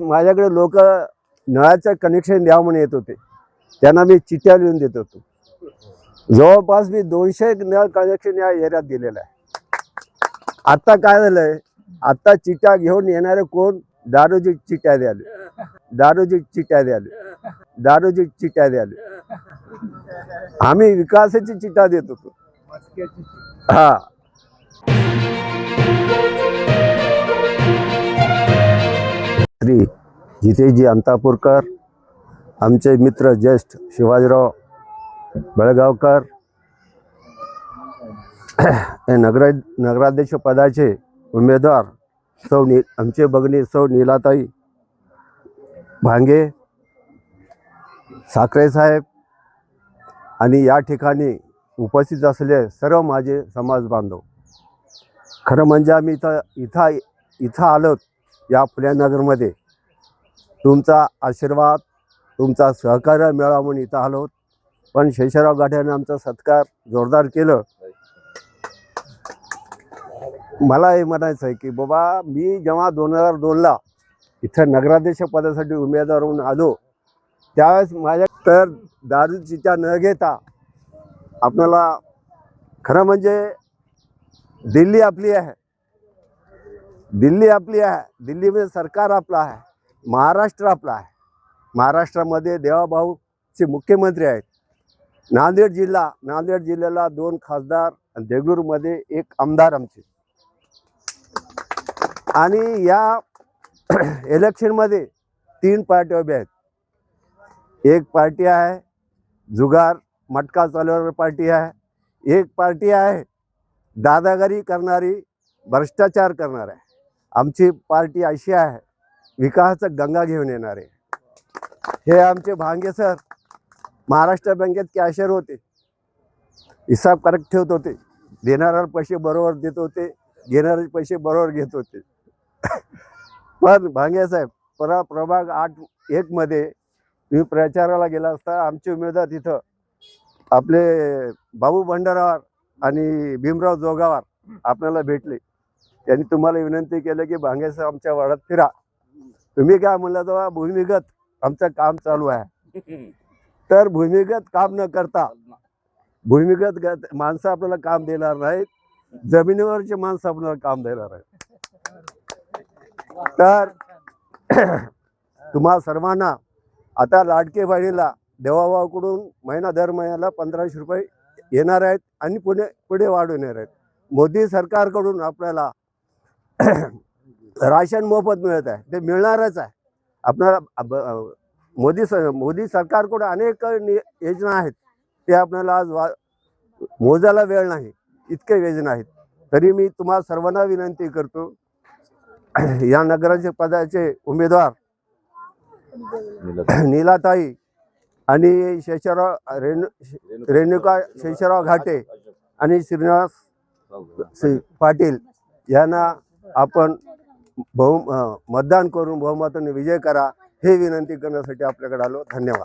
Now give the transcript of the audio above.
माझ्याकडे लोक नळाचं कनेक्शन द्या म्हणून येत होते. त्यांना मी चिठ्ठ्या लिहून देत होतो. जवळपास मी दोनशे नळ कनेक्शन या एरियात दिलेलं आहे. आता काय झालंय? आता चिठ्ठ्या घेऊन येणारे कोण? दारूची चिठ्ठ्या द्याले दारूची चिठ्ठ्या द्याले दारूची चिठ्ठ्या द्याले आम्ही विकासाची चिठ्ठ्या देत होतो. हा. श्री जितेजी अंतापूरकर आमचे मित्र ज्येष्ठ शिवाजीराव बेळगावकर हे नगर नगराध्यक्ष पदाचे उमेदवार सौ नि आमचे बघणी सौ नीलाताई भांगे साखरे साहेब आणि या ठिकाणी उपस्थित असलेले सर्व माझे समाज बांधव खरं म्हणजे आम्ही इथं इथं इथं आलोत या फुलेनगरमध्ये तुमचा आशीर्वाद तुमचा सहकार्य मिळावा म्हणून इथं आलो पण शेषराव गाठ्याने आमचा सत्कार जोरदार केलं. मला हे म्हणायचं आहे की बाबा मी जेव्हा दोन हजार दोनला इथं नगराध्यक्ष पदासाठी उमेदवार म्हणून आलो त्यावेळेस माझ्या तर दारूचिता न घेता आपल्याला खरं म्हणजे दिल्ली आपली आहे. दिल्ली आपली आहे. दिल्लीमध्ये म्हणजे सरकार आपलं आहे. महाराष्ट्र आपला आहे. महाराष्ट्रामध्ये देवाभाऊचे मुख्यमंत्री आहेत. नांदेड जिल्हा नांदेड जिल्ह्याला दोन खासदार आणि देगलूरमध्ये एक आमदार आमचे. आणि या इलेक्शनमध्ये तीन पार्ट्या उभ्या आहेत. एक पार्टी आहे जुगार मटका चालवणारी पार्टी आहे. एक पार्टी आहे दादागिरी करणारी भ्रष्टाचार करणार. आहे आमची पार्टी अशी आहे विकासाचं गंगा घेऊन येणार आहे. हे आमचे भांगे सर महाराष्ट्र बँकेत कॅशियर होते. हिसाब करेक्ट ठेवत होते. देणाऱ्याला पैसे बरोबर देत होते घेणारे पैसे बरोबर घेत होते. पण भांगे साहेब परा प्रभाग आठ एकमध्ये मी प्रचाराला गेला असता आमचे उमेदवार तिथं आपले बाबू भंडारावर आणि भीमराव जोगावर आपल्याला भेटले. त्यांनी तुम्हाला विनंती केलं की भांगे आमच्या वाड्यात फिरा. तुम्ही काय म्हणला तेव्हा भूमिगत आमचं काम चालू आहे. तर भूमिगत काम न करता भूमिगत माणसं आपल्याला काम देणार नाहीत. जमिनीवरचे माणसं आपल्याला काम देणार आहेत. तर तुम्हा सर्वांना आता लाडके बहिणीला देवाबाकडून महिना दर महिन्याला पंधराशे रुपये येणार आहेत आणि पुढे पुढे वाढून येणार आहेत. मोदी सरकारकडून आपल्याला राशन मोफत मिळत आहे. ते मिळणारच आहे. अब- मोदी स मोदी सरकारकडून अनेक नि योजना आहेत. ते आपल्याला आज वा मोजायला वेळ नाही. इतके योजना आहेत. तरी मी तुम्हा सर्वांना विनंती करतो. या नगराचे पदाचे उमेदवार नीलाताई आणि शेषराव रेणु रेणुका शेषराव घाटे आणि श्रीनिवास श्री पाटील यांना आपण बहु मतदान करून बहुमताने विजय करा हे विनंती करण्यासाठी आपल्याकडे आलो. धन्यवाद.